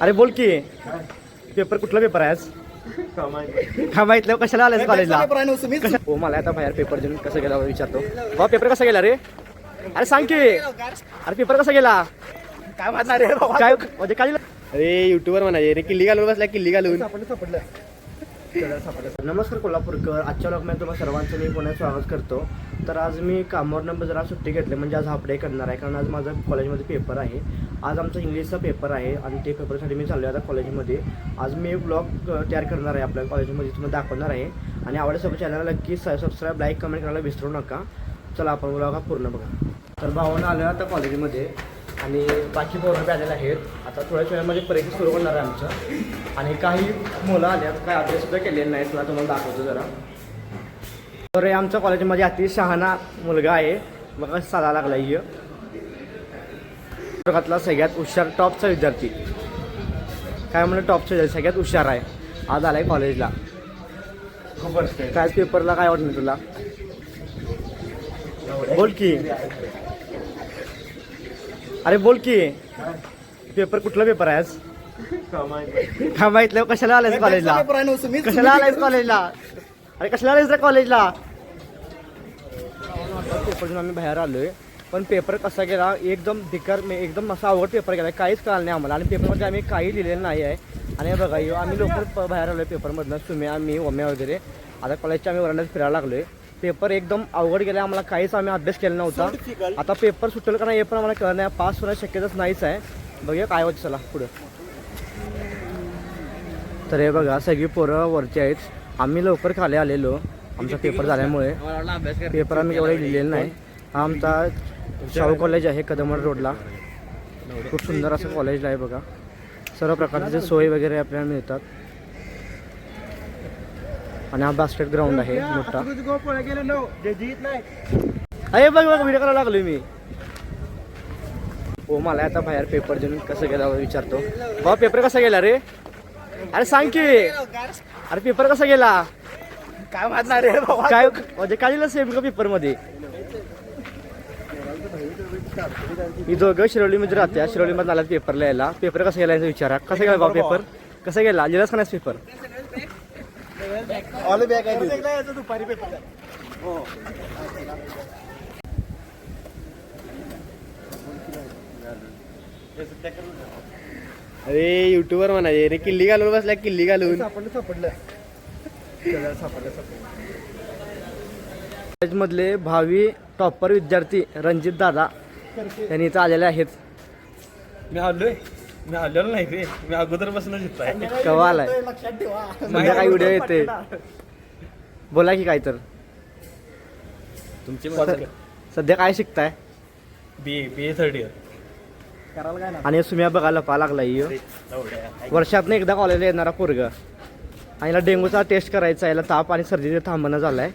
अरे बोल की. पेपर कुठला पेपर आहे आज? माहितलं कशाला आलाय कॉलेजला हो मला आता बाहेर पेपर देऊन कसं गेला विचारतो. बाबा पेपर कसा गेला रे? अरे सांग की. अरे पेपर कसा गेला? काय म्हणणार रे काय म्हणजे काय अरे युट्यूबर म्हणाले रे. किल्ली घालून बसला किल्ली घालून. नमस्कार कोल्हापूरकर. आजच्या ब्लॉगमध्ये तुम्हाला सर्वांचं मी पुन्हा स्वागत करतो. तर आज मी कामावरनं जरा सुट्टी घेतली म्हणजे आज हाफ डे करणार आहे. कारण आज माझा कॉलेजमध्ये पेपर आहे. आज आमचा इंग्लिशचा पेपर आहे आणि ते पेपरसाठी मी चाललो आहे आता कॉलेजमध्ये आज मी ब्लॉग तयार करणार आहे आपल्या कॉलेजमध्ये तुम्हाला दाखवणार आहे. आणि आवडल्यासोबत चॅनलला नक्की सबस्क्राईब लाईक कमेंट करायला विसरू नका. चला आपण ब्लॉग हा पूर्ण बघा. तर भावानं आलं आता कॉलेजमध्ये आणि बाकी पोरं बी आलेले आहेत. आता थोड्याच वेळामध्ये परीक्षा सुरू होणार आहे आमचं. आणि काही मुलं आल्यात काय अभ्यास सुद्धा केलेले नाहीत. तुला तुम्हाला दाखवतो जरा. तर आमच्या कॉलेजमध्ये अति शहाणा मुलगा आहे. मग साधा लागला ही वर्गातला सगळ्यात हुशार टॉपचा विद्यार्थी. काय म्हणलं? टॉपचा विद्यार्थी. सगळ्यात हुशार आहे. आज आलाय कॉलेजला. काय पेपरला काय वाटलं तुला? बोल की. अरे बोल की. पेपर कुठला पेपर आहे आज? का माहितलं कशाला आलायस कॉलेजला? कशाला आलायस कॉलेजला? अरे कशाला आलायस रे कॉलेजला? पेपर घेऊन आम्ही बाहेर आलोय. पण पेपर कसा गेला एकदम भिकार मे- एकदम असा अवघड पेपर गेला काहीच कळलं नाही आम्हाला. आणि पेपरमध्ये आम्ही काही लिहिलेलं नाही आहे. आणि बघा ह्यो आम्ही लवकर बाहेर आलोय पेपरमधनं सुम्या आम्ही ओम्या वगैरे. आता कॉलेजच्या आम्ही वरांड्यात फिरायला लागलोय. पेपर एकदम अवघड गेला आम्हाला काहीच आम्ही अभ्यास केला नव्हता. आता पेपर सुटेल का नाही हे पण आम्हाला कळलं नाही. पास होण्याची शक्यताच नाहीच आहे. बघूया काय होतं चला पुढं. तर हे बघा सगळी पोरं वरची आहेत. आम्ही लवकर खाली आलेलो. आमचा पेपर झाल्यामुळे पेपर आम्ही एवढे लिहिलेलं नाही. हा आमचा शाहू कॉलेज आहे कदमवाड रोडला. खूप सुंदर असं कॉलेजला आहे बघा. सर्व प्रकारचे सोय वगैरे आपल्याला मिळतात. आणि हा बास्केट ग्राउंड आहे मोठा. अरे बघ बघ व्हिडिओ करायला लागलो मी. हो मला आता बाहेर पेपर देऊन कसं गेला विचारतो. बाबा पेपर कसा गेला रे? अरे सांग की. अरे पेपर कसा गेला? काय म्हणणार रे बाबा? काय म्हणजे काय दिलं सेम का पेपरमध्ये? मी दोघं शिरोलीमध्ये राहते शिरोलीमध्ये आला पेपर लिहायला. पेपर कसा गेला याचा विचारा. कसा गेला बाबा पेपर कसा गेला लिहिलास का नाही पेपर ऑल बॅग आहे. दुपारी पेपर अरे युट्यूबर म्हणाले रे किल्ली घालून बसला किल्ली घालून. सापडलं सापडलं. कॉलेजमधले भावी टॉपर विद्यार्थी रणजित दादा यांनी इथं आलेले आहेत. मी हल्लोय मी हल्लेलो नाही रे. मी अगोदर बसूनच येतोय कवा आलाय? संध्याकाळी व्हिडिओ येते बोला की काय तर तुमची सध्या काय शिकताय? बी बी ए थर्ड इयर आणि सुम्या बघायला पा लागला ह्यो. वर्षातनं एकदा कॉलेजला येणारा पोरग. आणि याला डेंग्यूचा टेस्ट करायचा याला ताप आणि सर्दीचे थांबणं झालाय.